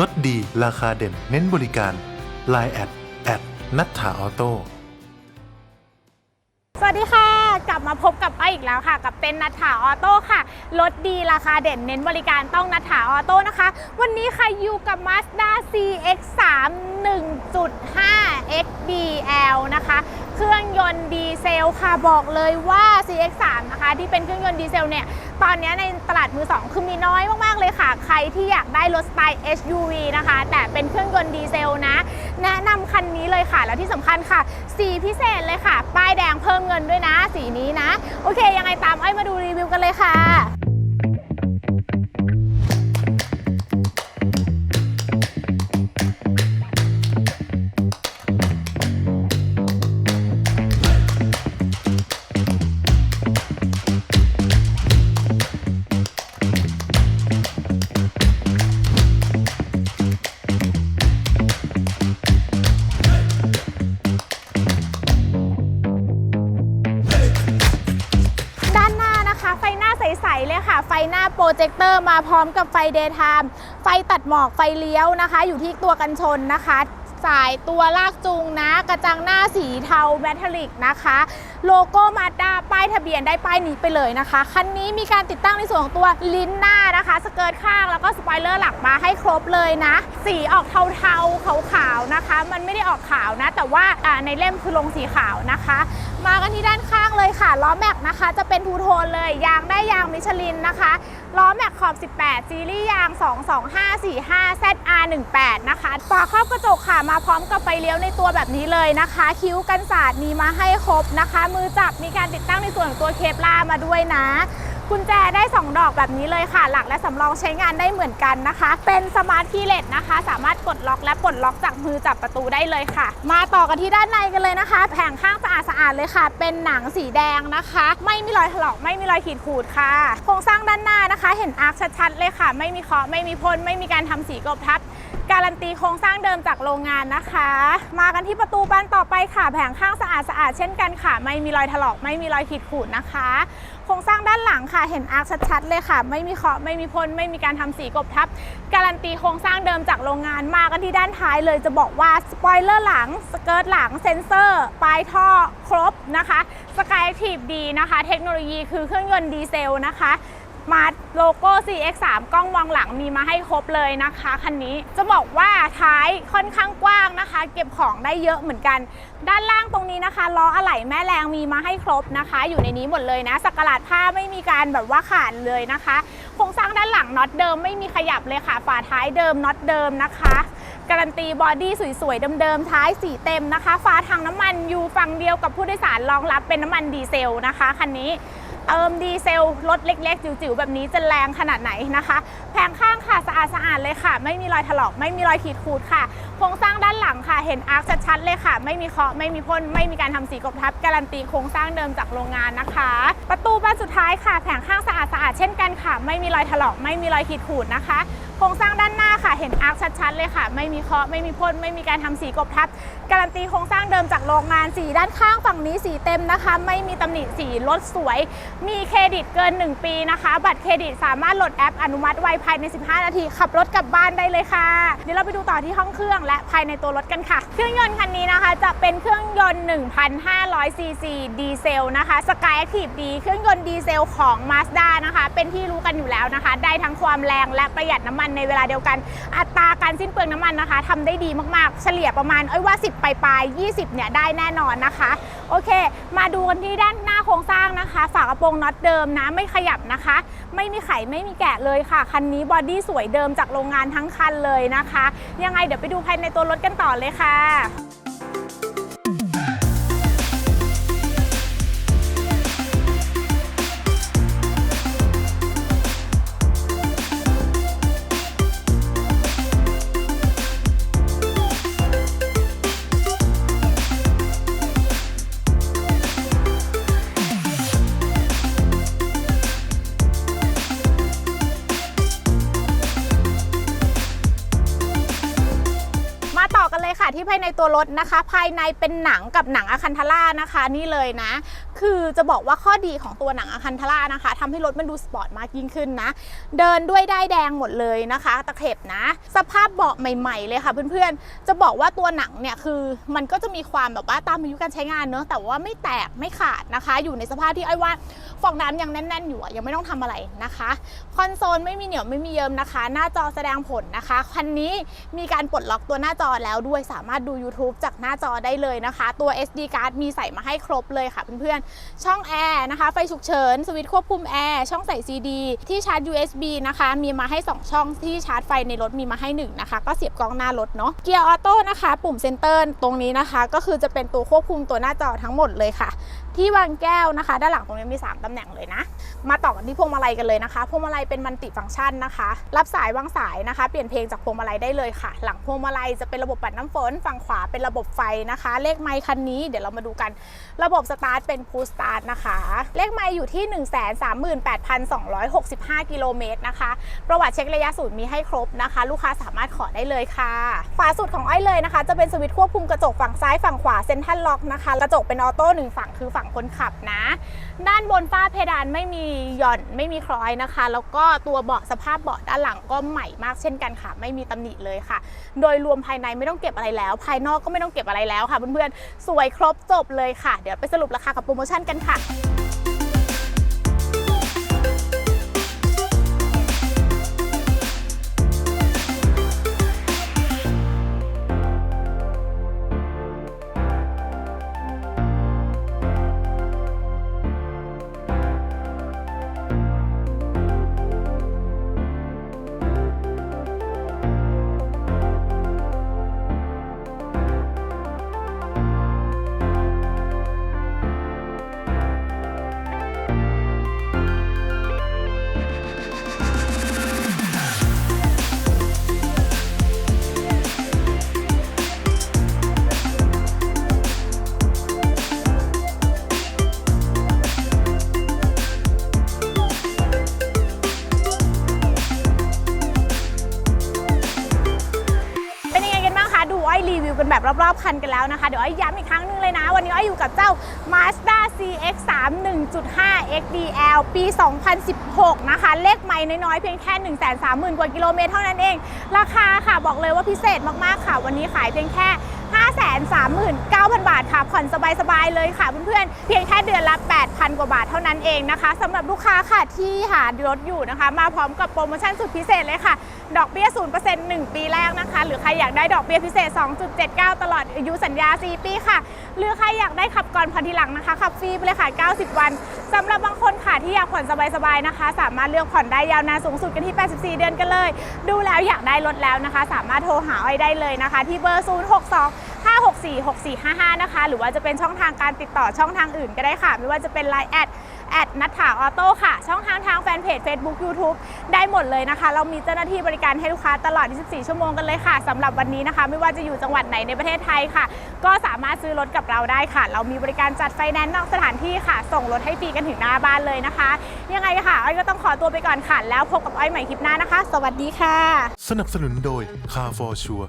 ลดดีราคาเด่น เน้นบริการ Line แอดแอดนัทธาออโต้สวัสดีค่ะ กลับมาพบกับอ้อยอีกแล้วค่ะ กับเต้นนัทถาออโต้ค่ะรถดีราคาเด่นเน้นบริการต้องนัทถาออโต้นะคะ วันนี้ค่ะอยู่กับ Mazda CX3 1.5 XDL นะคะ เครื่องยนต์ดีเซลค่ะบอกเลยว่า CX3 นะคะที่เป็นเครื่องยนต์ดีเซลเนี่ยตอนนี้ในตลาดมือ2คือมีน้อยมากๆเลยค่ะ ใครที่อยากได้รถสไตล์ SUV นะคะ แต่เป็นเครื่องยนต์ดีเซลนะ แนะนำคันนี้เลยค่ะ แล้วที่สำคัญค่ะ สีพิเศษเลยค่ะ ป้ายแดงเพิ่มเงินด้วยนะ สีนี้นะ โอเค ยังไงตามอ้อยมาดูรีวิวกันเลยค่ะ อร์มาพร้อมกับไฟเดย์ไทม์ไฟตัดหมอกไฟเลี้ยวนะคะ อยู่ที่ตัวกันชนนะคะ สายตัวลากจูงนะ กระจังหน้าสีเทาแมทัลลิกนะคะ โลโก้มาด้าป้ายทะเบียนได้ป้ายนี้ไปเลยนะคะ คันนี้มีการติดตั้งในส่วนของตัวลิ้นหน้านะคะ สเกิร์ตข้างแล้วก็สปอยเลอร์หลักมาให้ครบเลยนะ สีออกเทาๆขาวๆนะคะ มันไม่ได้ออกขาวนะ แต่ว่าในเล่มคือลงสีขาวนะคะ มากันที่ด้านข้างเลยค่ะล้อแม็กนะคะ จะเป็นทูโทนเลยยางได้ยางมิชลินนะคะล้อแม็กขอบ 18 ซีรีส์ยาง 22545 ZR18 นะคะฝาครอบกระจกค่ะมาพร้อมกับไฟเลี้ยวในตัวแบบนี้เลยนะคะ คิ้วกันสาดมีมาให้ครบนะคะมือจับมีการติดตั้งในส่วนของตัวเคปลามาด้วยนะกุญแจได้ 2 ดอกแบบนี้เลยค่ะ หลักและสำรองใช้งานได้เหมือนกันนะคะ เป็นสมาร์ทคีย์เลสนะคะ สามารถกดล็อกและปลดล็อกจากมือจับประตูได้เลยค่ะ มาต่อกันที่ด้านในกันเลยนะคะ แผงข้างสะอาดสะอาดๆเลยค่ะ เป็นหนังสีแดงนะคะ ไม่มีรอยถลอกไม่มีรอยขีดขูดค่ะ โครงสร้างด้านหน้านะคะ เห็นอาร์คชัดๆเลยค่ะ ไม่มีเคาะไม่มีพ่นไม่มีการทำสีกบทับ การันตีโครงสร้างเดิมจากโรงงานนะคะ มากันที่ประตูบานต่อไปค่ะ แผงข้างสะอาดสะอาดๆเช่นกันค่ะ ไม่มีรอยถลอกไม่มีรอยขีดขูดนะคะ โครงสร้างด้านหลังค่ะ เห็นอาร์คชัดๆเลยค่ะ ไม่มีเคาะไม่มีพ่นไม่มีการทำสีกบทับ การันตีโครงสร้างเดิมจากโรงงานมากันที่ด้านท้ายเลยจะบอกว่าสปอยเลอร์หลังสเกิร์ตหลังเซ็นเซอร์ปลายท่อครบนะคะสกายทีฟดีนะคะ เทคโนโลยีคือเครื่องยนต์ดีเซลนะคะมา โลโก้ CX3 กล้องมองหลังมีมาให้ครบเลยนะคะคันนี้จะบอกว่าท้ายค่อนข้างกว้างนะคะ เก็บของได้เยอะเหมือนกัน ด้านล่างตรงนี้นะคะล้ออะไหล่แม่แรงมีมาให้ครบนะคะ อยู่ในนี้หมดเลยนะสักหลาดผ้าไม่มีการแบบว่าขาดเลยนะคะโครงสร้างด้านหลังน็อตเดิมไม่มีขยับเลยค่ะฝาท้ายเดิมน็อตเดิมนะคะการันตีบอดี้สวยๆเดิมๆท้ายสีเต็มนะคะฝาถังน้ำมันอยู่ฝั่งเดียวกับผู้โดยสารรองรับเป็นน้ำมันดีเซลนะคะคันนี้ เติมดีเซลรถเล็ก ๆ จิ๋วๆ แบบนี้จะแรงขนาดไหนนะคะ แผงข้าง ค่ะสะอาดสะอาดๆเลยค่ะ ไม่มีรอยถลอก ไม่มีรอยขีดขูดค่ะโครงสร้างด้านหลังค่ะ เห็นอาร์คชัดๆเลยค่ะ ไม่มีเคาะไม่มีพ่นไม่มีการทำสีกบทับ การันตีโครงสร้างเดิมจากโรงงานนะคะ ประตูบานสุดท้ายค่ะ แผงข้างสะอาดสะอาดๆเช่นกันค่ะ ไม่มีรอยถลอก ไม่มีรอยขีดขูดนะคะโครงสร้างด้านหน้าค่ะ เห็นอาร์คชัดๆเลยค่ะ ไม่มีเคาะไม่มีพ่นไม่มีการทำสีกบทับ การันตีโครงสร้างเดิมจากโรงงานสีด้านข้างฝั่งนี้สีเต็มนะคะ ไม่มีตำหนิสีรถสวย มีเครดิตเกิน 1 ปีนะคะ บัตรเครดิตสามารถโหลดแอปอนุมัติไวภายใน 15นาทีขับรถกลับบ้านได้เลยค่ะ เดี๋ยวเราไปดูต่อที่ห้องเครื่องและภายในตัวรถกันค่ะเครื่องยนต์คันนี้นะคะจะเป็นเครื่องยนต์ 1,500 ซีซีดีเซลนะคะ Sky Active D เครื่องยนต์ดีเซลของ Mazda นะคะ เป็นที่รู้กันอยู่แล้วนะคะ ได้ทั้งความแรงและประหยัดน้ำมันในเวลาเดียวกัน อัตราการสิ้นเปลืองน้ำมันนะคะทำได้ดีมาก ๆ เฉลี่ยประมาณเอ้ยว่า 10 ปลายๆ20 เนี่ยได้แน่นอนนะคะ โอเค มาดูกันที่ด้านหน้าโครงสร้างนะคะ ฝากระโปรงน็อตเดิมนะไม่ขยับนะคะ ไม่มีไขไม่มีแกะเลยค่ะ คันนี้บอดี้สวยเดิมจากโรงงานทั้งคันเลยนะคะ ยังไงเดี๋ยวไปดูภายในตัวรถกันต่อเลยค่ะค่ะ ในตัวรถนะคะ ภายในเป็นหนังกับหนังอะคันทาร่านะคะนี่เลยนะ คือจะบอกว่าข้อดีของตัวหนังอะคันทาร่านะคะทำให้รถมันดูสปอร์ตมากยิ่งขึ้นนะ เดินด้วยได้แดงหมดเลยนะคะ ตะเข็บนะ สภาพเบาะใหม่ๆเลยค่ะเพื่อนๆ จะบอกว่าตัวหนังเนี่ยคือมันก็จะมีความแบบว่าตามอายุการใช้งานเนอะแต่ว่าไม่แตกไม่ขาดนะคะ อยู่ในสภาพที่ไอ้ว่าฟองน้ำยังแน่นๆอยู่อะยังไม่ต้องทำอะไรนะคะคอนโซลไม่มีเหนียวไม่มีเยิมนะคะ หน้าจอแสดงผลนะคะคันนี้มีการปลดล็อกตัวหน้าจอแล้วด้วยสามารถดู YouTube จากหน้าจอได้เลยนะคะ ตัว SD card มีใส่มาให้ครบเลยค่ะเพื่อนๆ ช่องแอร์นะคะ ไฟฉุกเฉิน สวิตช์ควบคุมแอร์ ช่องใส่ CD ที่ชาร์จ USB นะคะ มีมาให้ 2 ช่องที่ชาร์จไฟในรถมีมาให้ 1 นะคะ ก็เสียบกล้องหน้ารถเนาะ เกียร์ออโต้นะคะ ปุ่มเซนเตอร์ตรงนี้นะคะ ก็คือจะเป็นตัวควบคุมตัวหน้าจอทั้งหมดเลยค่ะ ที่วางแก้วนะคะ ด้านหลังตรงนี้มี 3ตำแหน่งเลยนะ มาต่อกันที่พวงมาลัยกันเลยนะคะ พวงมาลัยเป็นมัลติฟังก์ชันนะคะ รับสายวางสายนะคะ เปลี่ยนเพลงจากพวงมาลัยได้เลยค่ะ หลังพวงมาลัยจะเป็นระบบปัดน้ำฝน ฝั่งขวาเป็นระบบไฟนะคะ เลขไมค์คันนี้เดี๋ยวเรามาดูกัน ระบบสตาร์ทเป็นพูสตาร์ทนะคะ เลขไมค์อยู่ที่ 138,265 กิโลเมตรนะคะ ประวัติเช็คระยะศูนย์มีให้ครบนะคะ ลูกค้าสามารถขอได้เลยค่ะ ฝาสุดของอ้อยเลยนะคะ จะเป็นสวิตช์ควบคุมกระจกฝั่งซ้ายฝั่งขวาเซ็นทรัลล็อกนะคะ กระจกเป็นออโต้หนึ่งฝั่งคือฝั่งคนขับนะ ด้านบนฝ้าเพดานไม่มีหย่อนไม่มีคล้อยนะคะ แล้วก็ตัวเบาะสภาพเบาะด้านหลังก็ใหม่มากเช่นกันค่ะ ไม่มีตำหนิเลยค่ะ โดยรวมภายในไม่ต้องเก็บอะไรแล้ว ภายนอกก็ไม่ต้องเก็บอะไรแล้วค่ะเพื่อนๆสวยครบจบเลยค่ะ เดี๋ยวไปสรุปราคากับโปรโมชั่นกันค่ะ กันแบบรอบๆคันกันแล้วนะคะ เดี๋ยวอ้อยย้ำอีกครั้งหนึงเลยนะ วันนี้อ้อยอยู่กับเจ้า Mazda CX-3 1.5 XDL ปี 2016 นะคะ เลขไม่น้อยๆ เพียงแค่ 130,000 กว่ากิโลเมตรเท่านั้นเอง ราคาค่ะบอกเลยว่าพิเศษมากๆค่ะ วันนี้ขายเพียงแค่ 539,000บาทค่ะ ผ่อนสบายๆเลยค่ะเพื่อนๆเพียงแค่เดือนละ 8,000 กว่าบาทเท่านั้นเองนะคะสำหรับลูกค้าค่ะที่หารถอยู่นะคะ มาพร้อมกับโปรโมชั่นสุดพิเศษเลยค่ะ ดอกเบี้ย 0% 1 ปีแรกนะคะ หรือใครอยากได้ดอกเบี้ยพิเศษ 2.79 ตลอดอายุสัญญา 4 ปีค่ะ หรือใครอยากได้ขับก่อนผ่อนทีหลังนะคะขับฟรีไปเลยค่ะ 90 วันสำหรับบางคนค่ะที่อยากผ่อนสบายๆนะคะ สามารถเลือกผ่อนได้ยาวนานสูงสุดกันที่ 84 เดือนกันเลย ดูแล้วอยากได้รถแล้วนะคะ สามารถโทรหาอ้อยได้เลยนะคะ ที่เบอร์ 062 646455 นะคะ หรือว่าจะเป็นช่องทางการติดต่อช่องทางอื่นก็ได้ค่ะ ไม่ว่าจะเป็น Line แอดแอดนัทถาออโต้ค่ะ ช่องทางทางแฟนเพจ Facebook YouTube ได้หมดเลยนะคะ เรามีเจ้าหน้าที่บริการให้ลูกค้าตลอด 24 ชั่วโมงกันเลยค่ะสำหรับวันนี้นะคะ ไม่ว่าจะอยู่จังหวัดไหนในประเทศไทยค่ะ ก็สามารถซื้อรถกับเราได้ค่ะ เรามีบริการจัดไฟแนนซ์นอกสถานที่ค่ะ ส่งรถให้ฟรีกันถึงหน้าบ้านเลยนะคะ ยังไงค่ะอ้อยก็ต้องขอตัวไปก่อนค่ะแล้วพบกับอ้อยใหม่คลิปหน้านะคะ สวัสดีค่ะ สนับสนุนโดย Car for Sure